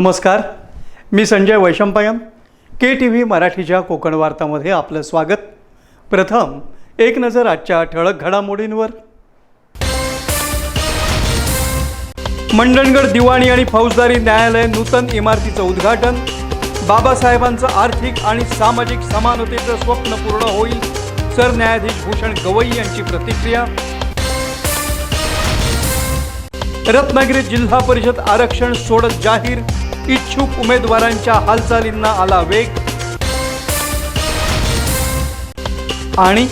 नमस्कार. मी Sanjay Vaishampayan. K T V मराठीच्या कोकण वार्तामध्ये आपलं स्वागत. प्रथम एक नजर आजच्या ठळक घडामोडींवर. मंडणगड दिवाणी आणि फौजदारी न्यायालय नूतन इमारतीचं उद्घाटन. बाबासाहेबांचं आर्थिक आणि सामाजिक समानतेचं स्वप्न पूर्ण होईल सरन्यायाधीश भूषण गवई यांची प्रतिक्रिया. रत्नागिरी जिल्हा परिषद आरक्षण सोडत जाहीर. इच्छुक उमेदवारांच्या हालचालींना आला वेग. आणि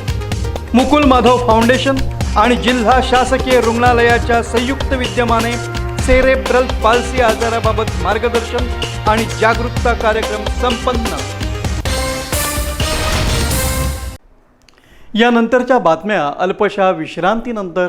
मुकुल माधव फाउंडेशन आणि जिल्हा शासकीय रुग्णालयाच्या संयुक्त विद्यमाने सेरेब्रल पाल्सी आजाराबाबत मार्गदर्शन आणि जागरूकता कार्यक्रम संपन्न. यानंतरच्या बातम्या अल्पशा विश्रांतीनंतर.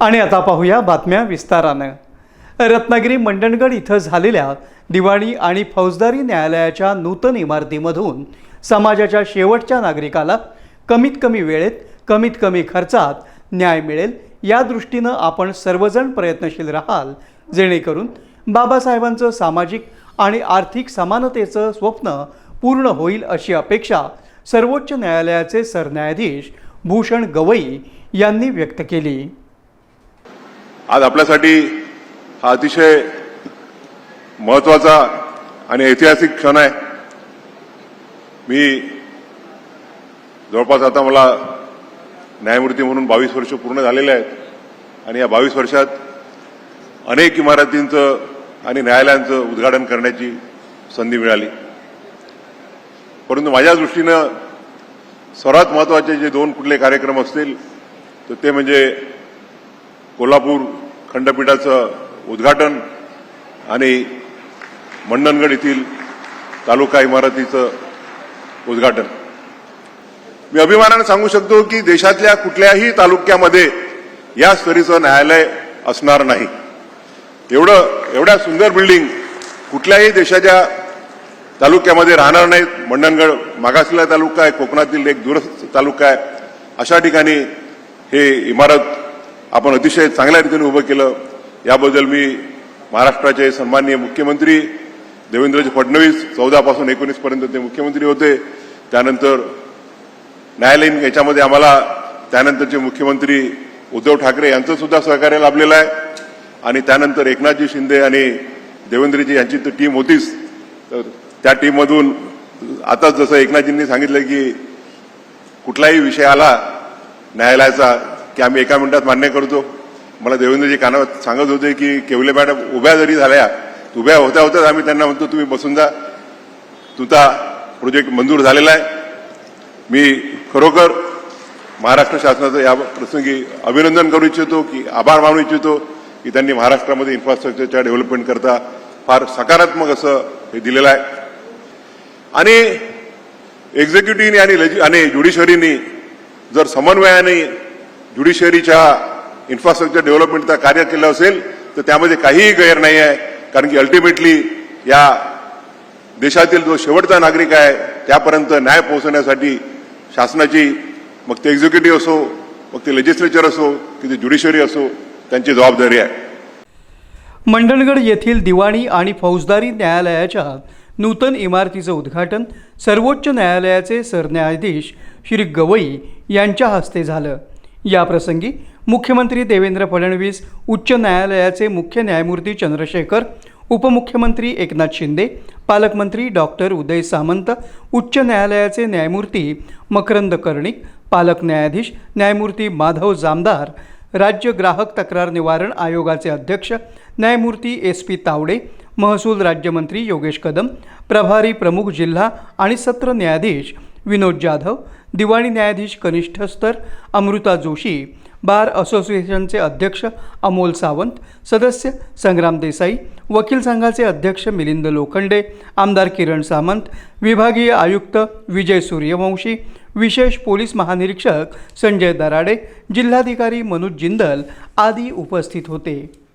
आणि आता पाहूया बातम्या विस्तारानं. रत्नागिरी मंडणगड इथं झालेल्या दिवाणी आणि फौजदारी न्यायालयाच्या नूतन इमारतीमधून समाजाच्या शेवटच्या नागरिकाला कमीत कमी वेळेत कमीत कमी खर्चात न्याय मिळेल या दृष्टीनं आपण सर्वजण प्रयत्नशील राहाल जेणेकरून बाबासाहेबांचं सामाजिक आणि आर्थिक समानतेचं स्वप्न पूर्ण होईल अशी अपेक्षा सर्वोच्च न्यायालयाचे सरन्यायाधीश भूषण गवई यांनी व्यक्त केली. आज आपल्यासाठी हा अतिशय महत्त्वाचा आणि ऐतिहासिक क्षण आहे. मी जवळपास आता मला न्यायमूर्ती म्हणून बावीस वर्ष पूर्ण झालेले आहेत आणि या बावीस वर्षात अनेक इमारतींचं आणि न्यायालयांचं उद्घाटन करण्याची संधी मिळाली. परंतु माझ्या दृष्टीनं सर्वात महत्त्वाचे जे दोन कुठले कार्यक्रम असतील तर ते म्हणजे कोल्हापूर खंडपीठाचं उद्घाटन आणि मंडणगड येथील तालुका इमारतीचं उद्घाटन. मी अभिमानानं सांगू शकतो की देशातल्या कुठल्याही तालुक्यामध्ये या स्तरीचं न्यायालय असणार नाही. एवढं एवढ्या सुंदर बिल्डिंग कुठल्याही देशाच्या तालुक्यामध्ये राहणार नाहीत. मंडणगड मागासलेला तालुका आहे कोकणातील एक दूरस्थ तालुका आहे. अशा ठिकाणी हे इमारत आपण अतिशय चांगल्या रीतीने उभं केलं. याबद्दल मी महाराष्ट्राचे सन्माननीय मुख्यमंत्री देवेंद्रजी फडणवीस चौदापासून एकोणीसपर्यंत ते मुख्यमंत्री होते. त्यानंतर न्यायालयीन याच्यामध्ये आम्हाला त्यानंतरचे मुख्यमंत्री उद्धव ठाकरे यांचं सुद्धा सहकार्य लाभलेलं आहे. आणि त्यानंतर एकनाथजी शिंदे आणि देवेंद्रजी यांची तर टीम होतीच. तर त्या टीममधून आताच जसं एकनाथजींनी सांगितलं की कुठलाही विषय आला न्यायालयाचा की आम्ही एका मिनिटात मान्य करतो. मला देवेंद्रजी कानावर सांगत होते की केवले मॅडम उभ्या जरी झाल्या उभ्या होत्या होत्याच आम्ही त्यांना म्हणतो तुम्ही बसून जा. तुमचा प्रोजेक्ट मंजूर झालेला आहे. मी खरोखर महाराष्ट्र शासनाचं या प्रसंगी अभिनंदन करू इच्छितो की आभार मानू इच्छितो की त्यांनी महाराष्ट्रामध्ये इन्फ्रास्ट्रक्चरच्या डेव्हलपमेंट करता फार सकारात्मक असं हे दिलेलं आहे. आणि एक्झिक्युटिव्हनी आणि लेजि आणि ज्युडिशरीनी जर समन्वयाने ज्युडिशरीच्या इन्फ्रास्ट्रक्चर डेव्हलपमेंटचा कार्य केलं असेल तर त्यामध्ये काहीही गैर नाही आहे कारण की अल्टिमेटली या देशातील जो शेवटचा नागरिक आहे त्यापर्यंत न्याय पोहोचवण्यासाठी शासनाची मग ते एक्झिक्युटिव्ह असो मग ते लेजिस्लेचर असो की ते ज्युडिशरी असो त्यांची जबाबदारी आहे. मंडणगड येथील दिवाणी आणि फौजदारी न्यायालयाच्या नूतन इमारतीचं उद्घाटन सर्वोच्च न्यायालयाचे सरन्यायाधीश श्री गवई यांच्या हस्ते झालं. याप्रसंगी मुख्यमंत्री देवेंद्र फडणवीस उच्च न्यायालयाचे मुख्य न्यायमूर्ती चंद्रशेखर उपमुख्यमंत्री एकनाथ शिंदे पालकमंत्री डॉक्टर उदय सामंत उच्च न्यायालयाचे न्यायमूर्ती मकरंद कर्णिक पालक न्यायाधीश न्यायमूर्ती माधव जामदार राज्य ग्राहक तक्रार निवारण आयोगाचे अध्यक्ष न्यायमूर्ती एस पी तावडे महसूल राज्यमंत्री योगेश कदम प्रभारी प्रमुख जिल्हा आणि सत्र न्यायाधीश विनोद जाधव दिवाणी न्यायाधीश कनिष्ठ स्तर अमृता जोशी बार असोसिएशनचे अध्यक्ष अमोल सावंत सदस्य संग्राम देसाई वकील संघाचे अध्यक्ष मिलिंद लोखंडे आमदार किरण सामंत विभागीय आयुक्त विजय सूर्यवंशी विशेष पोलीस महानिरीक्षक संजय दराडे जिल्हाधिकारी मनोज जिंदल आदी उपस्थित होते.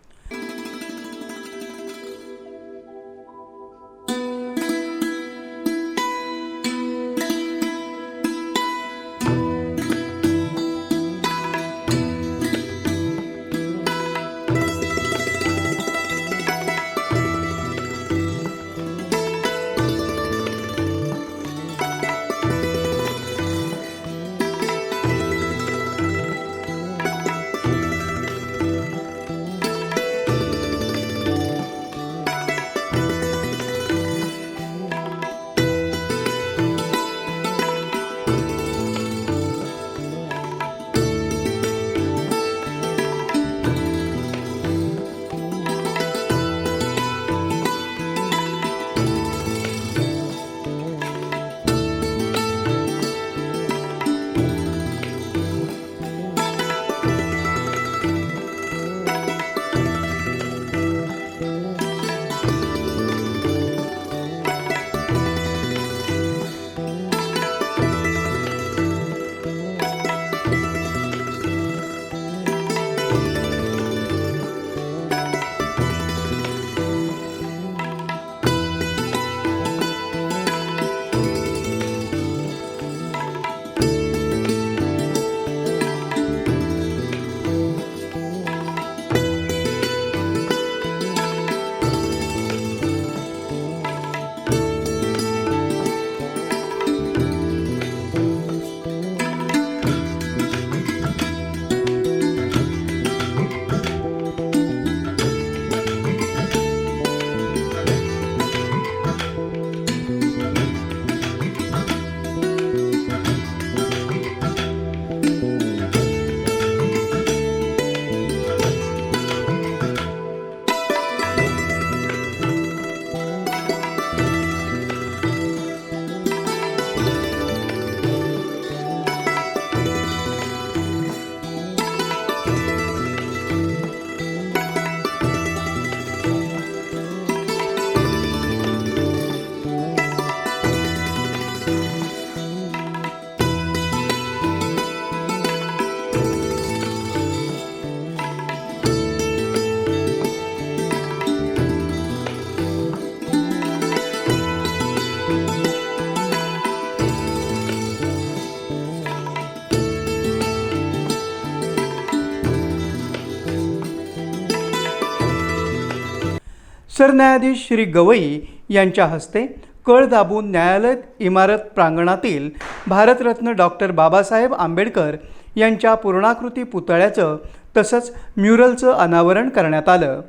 सरन्यायाधीश श्री गवई यांच्या हस्ते कळ दाबून न्यायालय इमारत प्रांगणातील भारतरत्न डॉक्टर बाबासाहेब आंबेडकर यांच्या पूर्णाकृती पुतळ्याचं तसंच म्युरलचं अनावरण करण्यात आलं.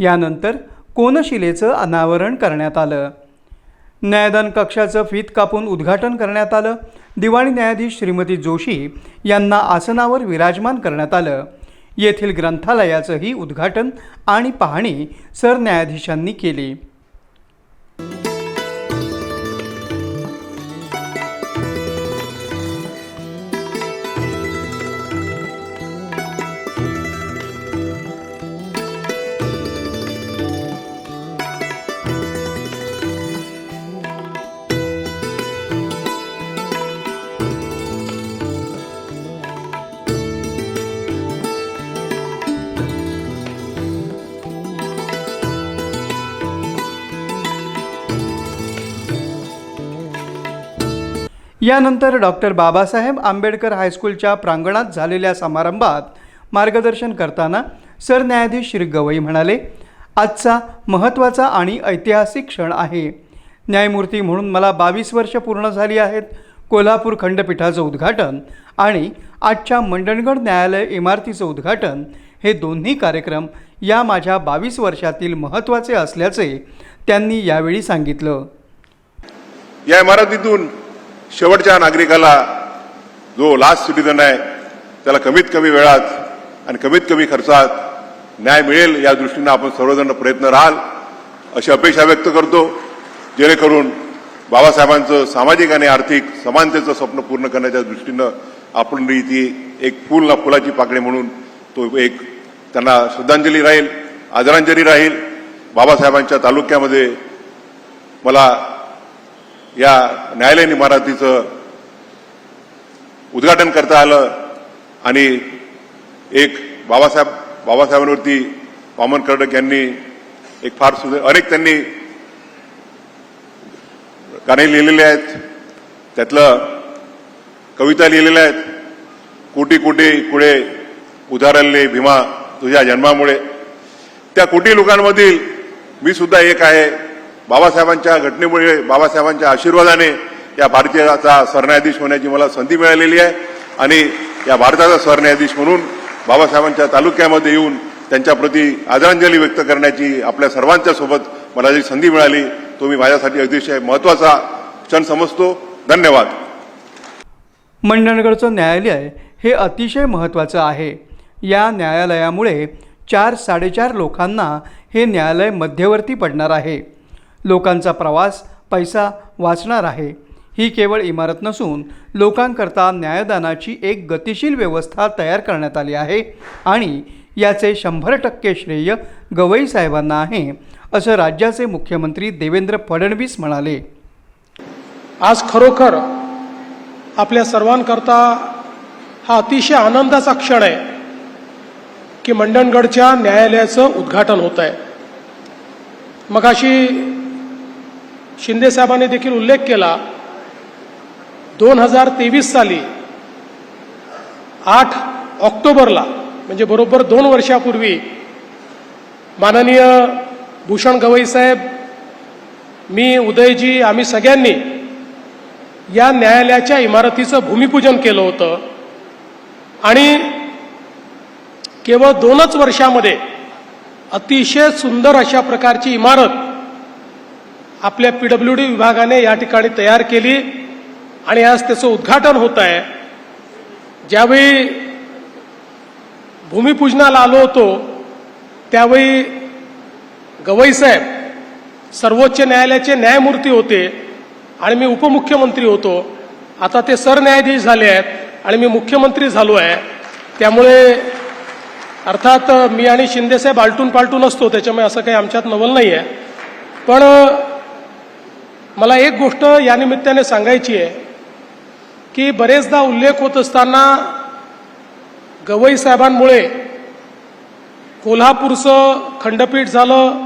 यानंतर कोनशिलेचं अनावरण करण्यात आलं. न्यायदान कक्षाचं फीत कापून उद्घाटन करण्यात आलं. दिवाणी न्यायाधीश श्रीमती जोशी यांना आसनावर विराजमान करण्यात आलं. येथील ग्रंथालयाचंही उद्घाटन आणि पाहणी सरन्यायाधीशांनी केली. यानंतर डॉक्टर बाबासाहेब आंबेडकर हायस्कूलच्या प्रांगणात झालेल्या समारंभात मार्गदर्शन करताना सरन्यायाधीश श्री गवई म्हणाले आजचा महत्त्वाचा आणि ऐतिहासिक क्षण आहे. न्यायमूर्ती म्हणून मला बावीस वर्ष पूर्ण झाली आहेत. कोल्हापूर खंडपीठाचं उद्घाटन आणि आजच्या मंडणगड न्यायालय इमारतीचं उद्घाटन हे दोन्ही कार्यक्रम या माझ्या बावीस वर्षातील महत्त्वाचे असल्याचे त्यांनी यावेळी सांगितलं. या इमारतीतून शेवटच्या नागरिकाला जो लास्ट सिटीजन आहे त्याला कमीत कमी वेळात आणि कमीत कमी खर्चात न्याय मिळेल या दृष्टीनं आपण सर्वजण प्रयत्न राहाल अशी अपेक्षा व्यक्त करतो. जेणेकरून बाबासाहेबांचं सामाजिक आणि आर्थिक समानतेचं स्वप्न पूर्ण करण्याच्या दृष्टीनं आपण ती एक फूल ना फुलाची पाकळी म्हणून तो एक त्यांना श्रद्धांजली राहील आदरांजली राहील. बाबासाहेबांच्या तालुक्यामध्ये मला या न्यायालयीन इमारतीचं उद्घाटन करता आलं आणि एक बाबासाहेब बाबासाहेबांवरती वामन कर्डक यांनी एक फार सुंदर अनेक त्यांनी गाणे लिहिलेले आहेत. त्यातलं कविता लिहिलेल्या आहेत. कोटी कोटी कुळे उधारले भीमा तुझ्या जन्मामुळे. त्या कोटी लोकांमधील मी सुद्धा एक आहे. बाबासाहेबांच्या घटनेमुळे बाबासाहेबांच्या आशीर्वादाने या भारतीयाचा सरन्यायाधीश होण्याची मला संधी मिळालेली आहे. आणि या भारताचा सरन्यायाधीश म्हणून बाबासाहेबांच्या तालुक्यामध्ये येऊन त्यांच्याप्रती आदरांजली व्यक्त करण्याची आपल्या सर्वांच्या सोबत मला जी संधी मिळाली तो मी माझ्यासाठी अतिशय महत्त्वाचा क्षण समजतो. धन्यवाद. मंडणगडचं न्यायालय हे अतिशय महत्त्वाचं आहे. या न्यायालयामुळे चार साडेचार लोकांना हे न्यायालय मध्यवर्ती पडणार आहे. लोकांचा प्रवास पैसा वाचणार आहे. ही केवळ इमारत नसून लोकांकरता न्यायदानाची एक गतिशील व्यवस्था तयार करण्यात आली आहे आणि याचे शंभर टक्के श्रेय गवई साहेबांना आहे असं राज्याचे मुख्यमंत्री देवेंद्र फडणवीस म्हणाले. आज खरोखर आपल्या सर्वांकरता हा अतिशय आनंदाचा क्षण आहे की मंडणगडच्या न्यायालयाचं उद्घाटन होत आहे मगाशी साहेबांनी देखील उल्लेख केला दोन हजार तेवीस साली आठ ऑक्टोबरला म्हणजे बरोबर दोन वर्षापूर्वी माननीय भूषण गवई साहेब मी उदयजी आम्ही सगळ्यांनी या न्यायालयाच्या इमारतीचं भूमिपूजन केलं होतं. आणि केवळ दोनच वर्षामध्ये अतिशय सुंदर अशा प्रकारची इमारत आपल्या पी डब्ल्यू डी विभागाने या ठिकाणी तयार केली आणि आज त्याचं उद्घाटन होत आहे. ज्यावेळी भूमिपूजनाला आलो होतो त्यावेळी गवई साहेब सर्वोच्च न्यायालयाचे न्यायमूर्ती होते आणि मी उपमुख्यमंत्री होतो. आता ते सरन्यायाधीश झाले आहेत आणि मी मुख्यमंत्री झालो आहे. त्यामुळे अर्थात मी आणि शिंदेसाहेब आलटून पालटून असतो त्याच्यामुळे असं काही आमच्यात नवल नाही आहे पण मला एक गोष्ट या निमित्ताने सांगायची आहे की बरेचदा उल्लेख होत असताना गवई साहेबांमुळे कोल्हापूरचं खंडपीठ झालं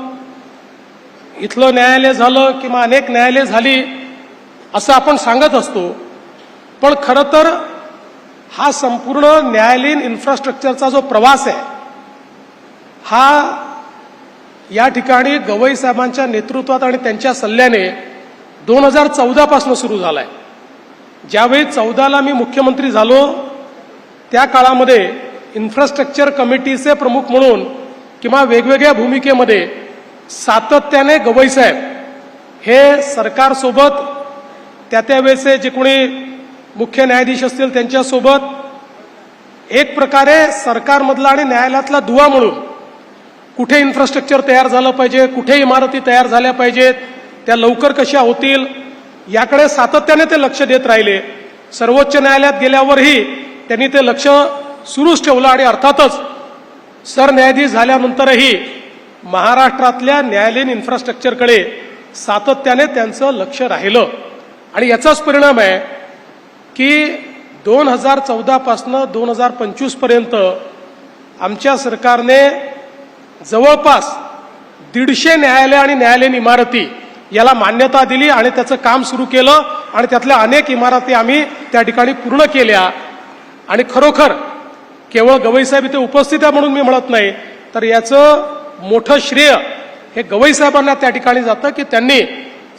इथलं न्यायालय झालं किंवा अनेक न्यायालय झाली असं आपण सांगत असतो. पण खरं तर हा संपूर्ण न्यायालयीन इन्फ्रास्ट्रक्चरचा जो प्रवास आहे हा या ठिकाणी गवई साहेबांच्या नेतृत्वात आणि त्यांच्या सल्ल्याने दोन हजार चौदापासून सुरू झाला आहे ज्यावेळी चौदाला मी मुख्यमंत्री झालो त्या काळामध्ये इन्फ्रास्ट्रक्चर कमिटीचे प्रमुख म्हणून किंवा वेगवेगळ्या भूमिकेमध्ये सातत्याने गवई साहेब हे सरकारसोबत त्या त्यावेळेचे जे कोणी मुख्य न्यायाधीश असतील त्यांच्यासोबत एक प्रकारे सरकारमधला आणि न्यायालयातला दुवा म्हणून कुठे इन्फ्रास्ट्रक्चर तयार झालं पाहिजे कुठे इमारती तयार झाल्या पाहिजेत त्या लवकर कशा होतील याकडे सातत्याने ते लक्ष देत राहिले. सर्वोच्च न्यायालयात गेल्यावरही त्यांनी ते लक्ष सुरूच ठेवलं आणि अर्थातच सरन्यायाधीश झाल्यानंतरही महाराष्ट्रातल्या न्यायालयीन इन्फ्रास्ट्रक्चरकडे सातत्याने त्यांचं लक्ष राहिलं. आणि याचाच परिणाम आहे की दोन हजार चौदापासनं दोन हजार पंचवीसपर्यंत आमच्या सरकारने जवळपास दीडशे न्यायालय आणि न्यायालयीन इमारती याला मान्यता दिली आणि त्याचं काम सुरू केलं आणि त्यातल्या अनेक इमारती आम्ही त्या ठिकाणी पूर्ण केल्या. आणि खरोखर केवळ गवईसाहेब इथे उपस्थित आहे म्हणून मी म्हणत नाही तर याचं मोठं श्रेय हे गवईसाहेबांना त्या ठिकाणी जातं की त्यांनी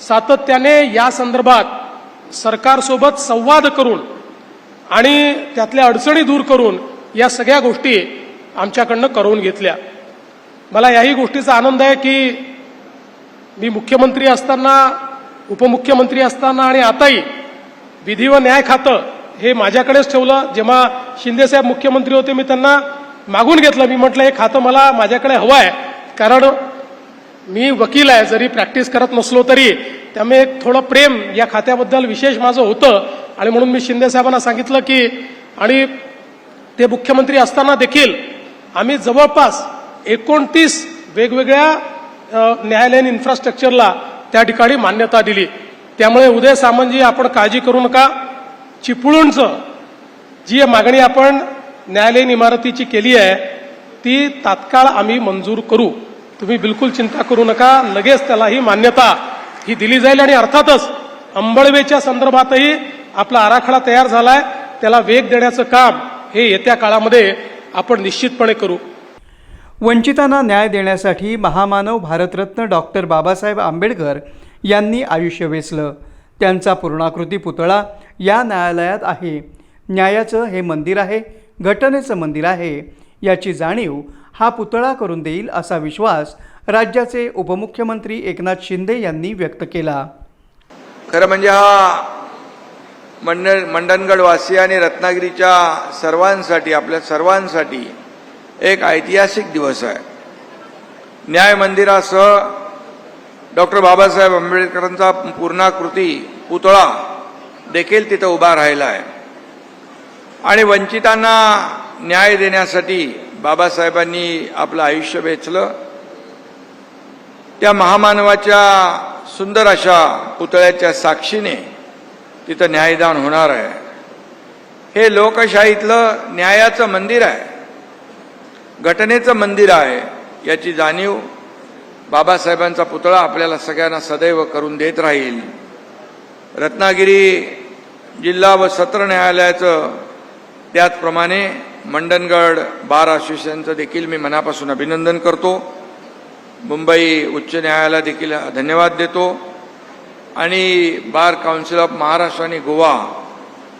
सातत्याने या संदर्भात सरकारसोबत संवाद करून आणि त्यातल्या अडचणी दूर करून या सगळ्या गोष्टी आमच्याकडनं करवून घेतल्या. मला याही गोष्टीचा आनंद आहे की मी मुख्यमंत्री असताना उपमुख्यमंत्री असताना आणि आताही विधी व न्याय खातं हे माझ्याकडेच ठेवलं. जेव्हा शिंदेसाहेब मुख्यमंत्री होते मी त्यांना मागून घेतलं. मी म्हटलं हे खातं मला माझ्याकडे हवं आहे कारण मी वकील आहे. जरी प्रॅक्टिस करत नसलो तरी त्यामुळे एक थोडं प्रेम या खात्याबद्दल विशेष माझं होतं. आणि म्हणून मी शिंदेसाहेबांना सांगितलं की आणि ते मुख्यमंत्री असताना देखील आम्ही जवळपास एकोणतीस वेगवेगळ्या न्यायालयीन इन्फ्रास्ट्रक्चरला त्या ठिकाणी मान्यता दिली. त्यामुळे उदय सामंतजी आपण काळजी करू नका. चिपळूणचं जी मागणी आपण न्यायालयीन इमारतीची केली आहे ती तात्काळ आम्ही मंजूर करू. तुम्ही बिलकुल चिंता करू नका. लगेच त्याला ही मान्यता ही दिली जाईल आणि अर्थातच अंबळवेच्या संदर्भातही आपला आराखडा तयार झालाय. त्याला वेग देण्याचं काम हे येत्या काळामध्ये आपण निश्चितपणे करू. वंचितांना न्याय देण्यासाठी महामानव भारतरत्न डॉक्टर बाबासाहेब आंबेडकर यांनी आयुष्य वेचलं. त्यांचा पूर्णाकृती पुतळा या न्यायालयात आहे. न्यायाचं हे मंदिर आहे घटनेचं मंदिर आहे याची जाणीव हा पुतळा करून देईल असा विश्वास राज्याचे उपमुख्यमंत्री एकनाथ शिंदे यांनी व्यक्त केला. खरं म्हणजे हा मंडण मंडणगडवासी आणि रत्नागिरीच्या सर्वांसाठी आपल्या सर्वांसाठी एक ऐतिहासिक दिवस आहे. न्याय मंदिरासह डॉक्टर बाबासाहेब आंबेडकरांचा पूर्णाकृती पुतळा देखील तिथं उभा राहिला आहे. आणि वंचितांना न्याय देण्यासाठी बाबासाहेबांनी आपलं आयुष्य वेचलं. त्या महामानवाच्या सुंदर अशा पुतळ्याच्या साक्षीने तिथं न्यायदान होणार आहे. हे लोकशाहीतलं न्यायाचं मंदिर आहे. घटनेचं मंदिर आहे. याची जाणीव बाबासाहेबांचा पुतळा आपल्याला सगळ्यांना सदैव करून देत राहील. रत्नागिरी जिल्हा व सत्र न्यायालयाचं त्याचप्रमाणे मंडणगड बार असोसिएशनचं देखील मी मनापासून अभिनंदन करतो. मुंबई उच्च न्यायालयाला देखील धन्यवाद देतो. आणि बार काउन्सिल ऑफ महाराष्ट्र आणि गोवा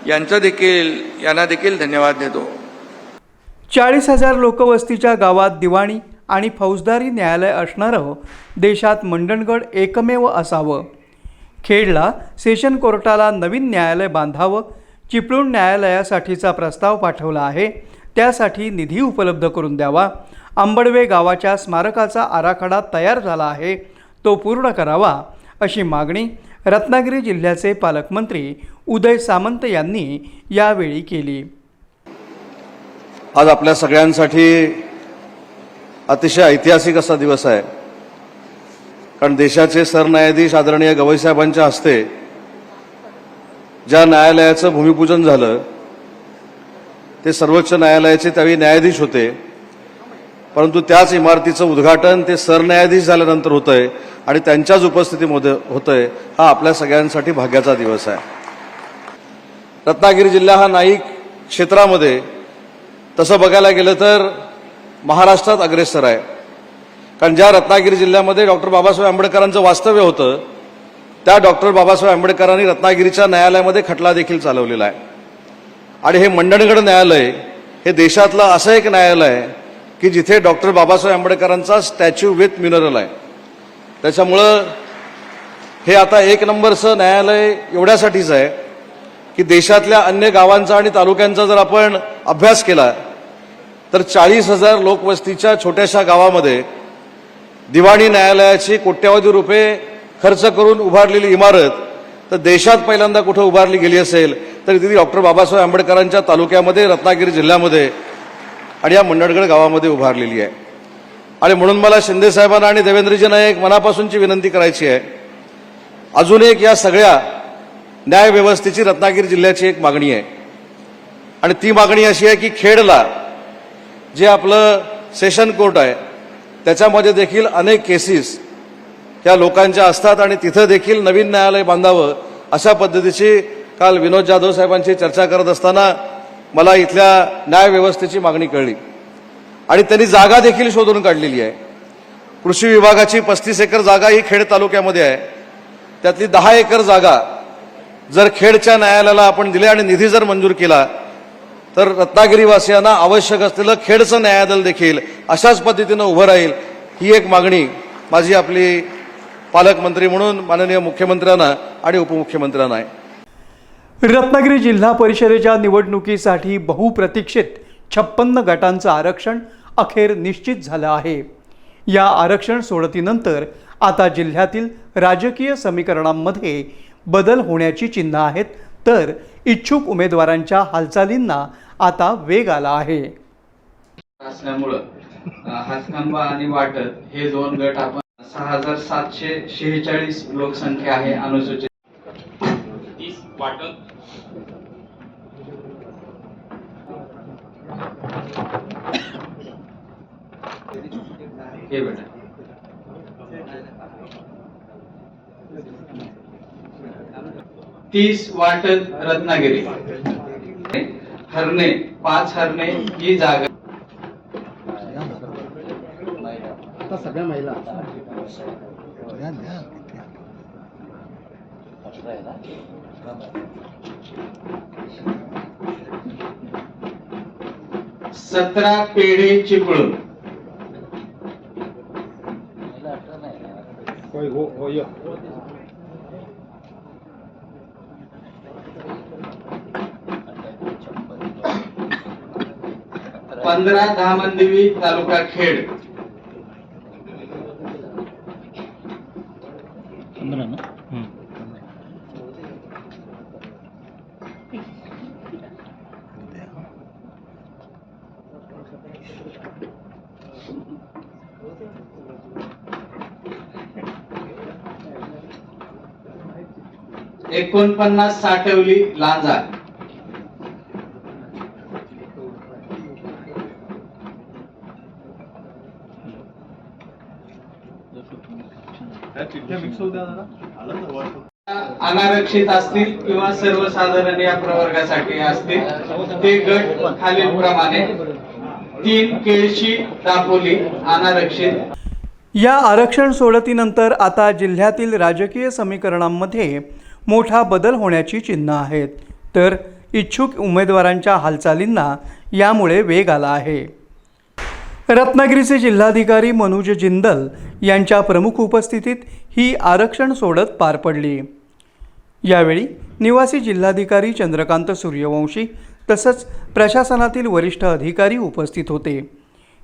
यांचं देखील यांना देखील धन्यवाद देतो. चाळीस हजार लोकवस्तीच्या गावात दिवाणी आणि फौजदारी न्यायालय असणारं देशात मंडणगड एकमेव असावं. खेडला सेशन कोर्टाला नवीन न्यायालय बांधावं चिपळूण न्यायालयासाठीचा प्रस्ताव पाठवला आहे त्यासाठी निधी उपलब्ध करून द्यावा. आंबडवे गावाच्या स्मारकाचा आराखडा तयार झाला आहे तो पूर्ण करावा अशी मागणी रत्नागिरी जिल्ह्याचे पालकमंत्री उदय सामंत यांनी यावेळी केली. आज आपल्या सगळ्यांसाठी अतिशय ऐतिहासिक असा दिवस आहे. कारण देशाचे सरन्यायाधीश आदरणीय गवईसाहेबांच्या हस्ते ज्या न्यायालयाचं भूमिपूजन झालं ते सर्वोच्च न्यायालयाचे त्यावेळी न्यायाधीश होते. परंतु त्याच इमारतीचं उद्घाटन ते सरन्यायाधीश झाल्यानंतर होत आहे आणि त्यांच्याच उपस्थितीमध्ये होतंय आहे हा आपल्या सगळ्यांसाठी भाग्याचा दिवस आहे. रत्नागिरी जिल्हा हा नाईक क्षेत्रामध्ये तसं बघायला गेलं तर महाराष्ट्रात अग्रेसर आहे. कारण ज्या रत्नागिरी जिल्ह्यामध्ये डॉक्टर बाबासाहेब आंबेडकरांचं वास्तव्य होतं त्या डॉक्टर बाबासाहेब आंबेडकरांनी रत्नागिरीच्या न्यायालयामध्ये खटला देखील चालवलेला आहे. आणि हे मंडणगड न्यायालय हे देशातलं असं एक न्यायालय आहे की जिथे डॉक्टर बाबासाहेब आंबेडकरांचा स्टॅच्यू विथ म्युनरल आहे. त्याच्यामुळं हे आता एक नंबरचं न्यायालय एवढ्यासाठीच आहे की देशातल्या अन्य गावांचा आणि तालुक्यांचा जर आपण अभ्यास केला तर चाळीस हजार लोकवस्तीच्या छोट्याशा गावामध्ये दिवाणी न्यायालयाची कोट्यावधी रुपये खर्च करून उभारलेली इमारत तर देशात पहिल्यांदा कुठं उभारली गेली असेल तर तिथे डॉक्टर बाबासाहेब आंबेडकरांच्या तालुक्यामध्ये रत्नागिरी जिल्ह्यामध्ये आणि या मंडणगड गावामध्ये उभारलेली आहे. आणि म्हणून मला शिंदेसाहेबांना आणि देवेंद्रजींना एक मनापासूनची विनंती करायची आहे. अजून एक या सगळ्या न्यायव्यवस्थेची रत्नागिरी जिल्ह्याची एक मागणी आहे. आणि ती मागणी अशी आहे की खेडला जे आपलं सेशन कोर्ट आहे त्याच्यामध्ये देखील अनेक केसेस या लोकांच्या असतात आणि तिथं देखील नवीन न्यायालय बांधावं अशा पद्धतीची काल विनोद जाधव साहेबांची चर्चा करत असताना मला इथल्या न्यायव्यवस्थेची मागणी कळली. आणि त्यांनी जागा देखील शोधून काढलेली आहे. कृषी विभागाची पस्तीस एकर जागा ही खेड तालुक्यामध्ये आहे. त्यातली दहा एकर जागा जर खेडच्या न्यायालयाला आपण दिले आणि निधी जर मंजूर केला तर रत्नागिरीवासियांना आवश्यक असलेलं खेडचं न्यायालय देखील अशाच पद्धतीनं उभं राहील ही एक मागणी माझी आपली पालकमंत्री म्हणून माननीय मुख्यमंत्र्यांना आणि उपमुख्यमंत्र्यांना आहे. रत्नागिरी जिल्हा परिषदेच्या निवडणुकीसाठी बहुप्रतीक्षित छप्पन्न गटांचं आरक्षण अखेर निश्चित झालं आहे. या आरक्षण सोडतीनंतर आता जिल्ह्यातील राजकीय समीकरणांमध्ये बदल होण्याची चिन्ह आहेत तर इच्छुक उमेदवारांच्या हालचालींना आता वेग आला आहे. असल्यामुळं हातखंबा आणि वाटत हे दोन गट आपण सहा हजार सातशे शेहेचाळीस लोकसंख्या आहे अनुसूचित. तीस वाटत हे बेटा तीस वाटत रत्नागिरी. हरणे पाच हरणे ही जागा. सतरा पेढे चिपळूण. पंधरा धामंदिवी तालुका खेड. एकोणपन्नास साठवली लांजा. अनारक्षित असतील किंवा सर्वसाधारण या प्रवर्गासाठी असतील ते गट खालील प्रमाणे तीन केळशी दापोली अनारक्षित. या आरक्षण सोडतीनंतर आता जिल्ह्यातील राजकीय समीकरणांमध्ये मोठा बदल होण्याची चिन्ह आहेत. तर इच्छुक उमेदवारांच्या हालचालींना यामुळे वेग आला आहे. रत्नागिरीचे जिल्हाधिकारी मनोज जिंदल यांच्या प्रमुख उपस्थितीत ही आरक्षण सोडत पार पडली. यावेळी निवासी जिल्हाधिकारी चंद्रकांत सूर्यवंशी तसंच प्रशासनातील वरिष्ठ अधिकारी उपस्थित होते.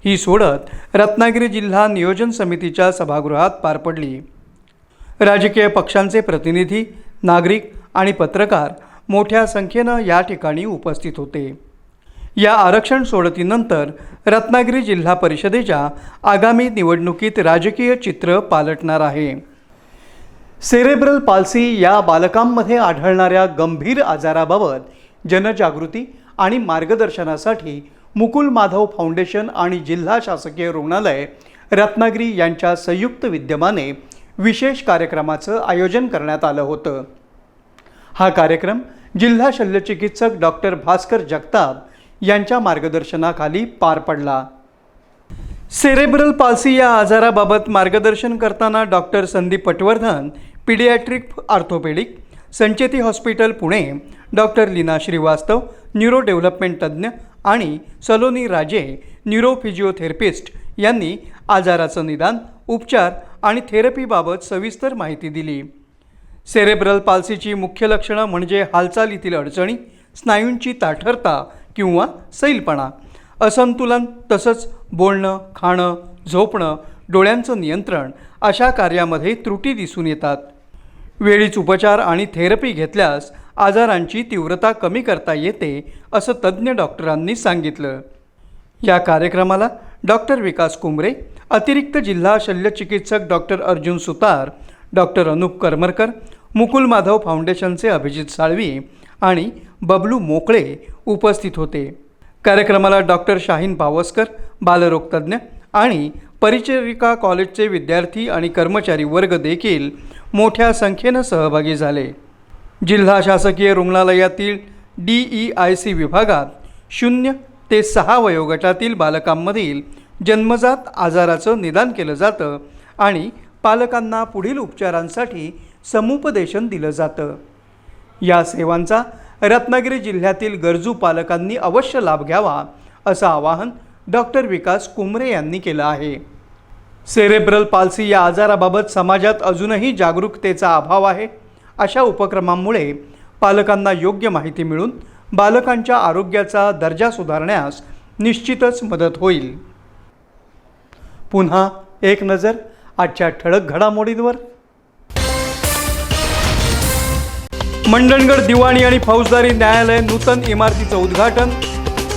ही सोडत रत्नागिरी जिल्हा नियोजन समितीच्या सभागृहात पार पडली. राजकीय पक्षांचे प्रतिनिधी नागरिक आणि पत्रकार मोठ्या संख्येनं या ठिकाणी उपस्थित होते. या आरक्षण सोडतीनंतर रत्नागिरी जिल्हा परिषदेच्या आगामी निवडणुकीत राजकीय चित्र पालटणार आहे. सेरेब्रल पाल्सी या बालकांमध्ये आढळणाऱ्या गंभीर आजाराबाबत जनजागृती आणि मार्गदर्शनासाठी मुकुल माधव फाउंडेशन आणि जिल्हा शासकीय रुग्णालय रत्नागिरी यांच्या संयुक्त विद्यमाने विशेष कार्यक्रमाचं आयोजन करण्यात आलं होतं. हा कार्यक्रम जिल्हा शल्यचिकित्सक डॉक्टर भास्कर जगताप यांच्या मार्गदर्शनाखाली पार पडला. सेरेब्रल पाल्सी या आजाराबाबत मार्गदर्शन करताना doctor Sandeep Patwardhan paediatric orthopaedic Sancheti hospital Pune doctor Leena Shrivastava neuro development तज्ज्ञ आणि सलोनी राजे न्यूरो फिजिओथेरपिस्ट यांनी आजाराचं निदान उपचार आणि थेरपीबाबत सविस्तर माहिती दिली. सेरेब्रल पाल्सीची मुख्य लक्षणं म्हणजे हालचालीतील अडचणी स्नायूंची ताठरता किंवा सैलपणा. असंतुलन तसंच बोलणं खाणं झोपणं डोळ्यांचं नियंत्रण अशा कार्यामध्ये त्रुटी दिसून येतात. वेळीच उपचार आणि थेरपी घेतल्यास आजारांची तीव्रता कमी करता येते असं तज्ज्ञ डॉक्टरांनी सांगितलं. या कार्यक्रमाला डॉक्टर विकास कुंबरे अतिरिक्त जिल्हा शल्यचिकित्सक डॉक्टर अर्जुन सुतार डॉक्टर अनुप करमरकर मुकुल माधव फाउंडेशनचे अभिजित साळवी आणि बबलू मोकळे उपस्थित होते. कार्यक्रमाला डॉक्टर शाहीन पावसकर बालरोगतज्ञ आणि परिचरिका कॉलेजचे विद्यार्थी आणि कर्मचारी वर्ग देखील मोठ्या संख्येनं सहभागी झाले. जिल्हा शासकीय रुग्णालयातील डी ई आय सी विभागात शून्य ते सहा वयोगटातील बालकांमधील जन्मजात आजाराचं निदान केलं जातं आणि पालकांना पुढील उपचारांसाठी समुपदेशन दिलं जातं. या सेवांचा रत्नागिरी जिल्ह्यातील गरजू पालकांनी अवश्य लाभ घ्यावा असं आवाहन डॉक्टर विकास कुमरे यांनी केलं आहे. सेरेब्रल पाल्सी या आजाराबाबत समाजात अजूनही जागरूकतेचा अभाव आहे. अशा उपक्रमांमुळे पालकांना योग्य माहिती मिळून बालकांच्या आरोग्याचा दर्जा सुधारण्यास निश्चितच मदत होईल. पुन्हा एक नजर आजच्या ठळक घडामोडींवर. मंडणगड दिवाणी आणि फौजदारी न्यायालय नूतन इमारतीचं उद्घाटन.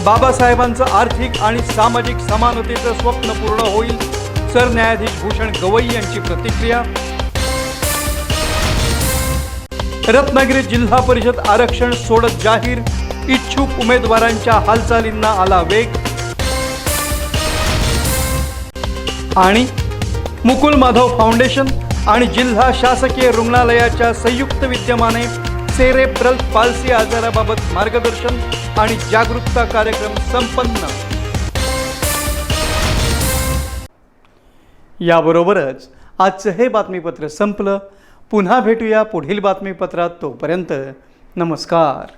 बाबासाहेबांचं आर्थिक आणि सामाजिक समानतेचं स्वप्न पूर्ण होईल सरन्यायाधीश भूषण गवई यांची प्रतिक्रिया. रत्नागिरी जिल्हा परिषद आरक्षण सोडत जाहीर इच्छुक उमेदवारांच्या हालचालींना आला वेग. आणि मुकुल माधव फाउंडेशन आणि जिल्हा शासकीय रुग्णालयाच्या संयुक्त विद्यमाने सेरेब्रल पाल्सी आजाराबाबत मार्गदर्शन आणि जागरूकता कार्यक्रम संपन्न. याबरोबरच आजचं हे बातमीपत्र संपलं. पुन्हा भेटूया पुढील बातमीपत्रात तोपर्यंत नमस्कार.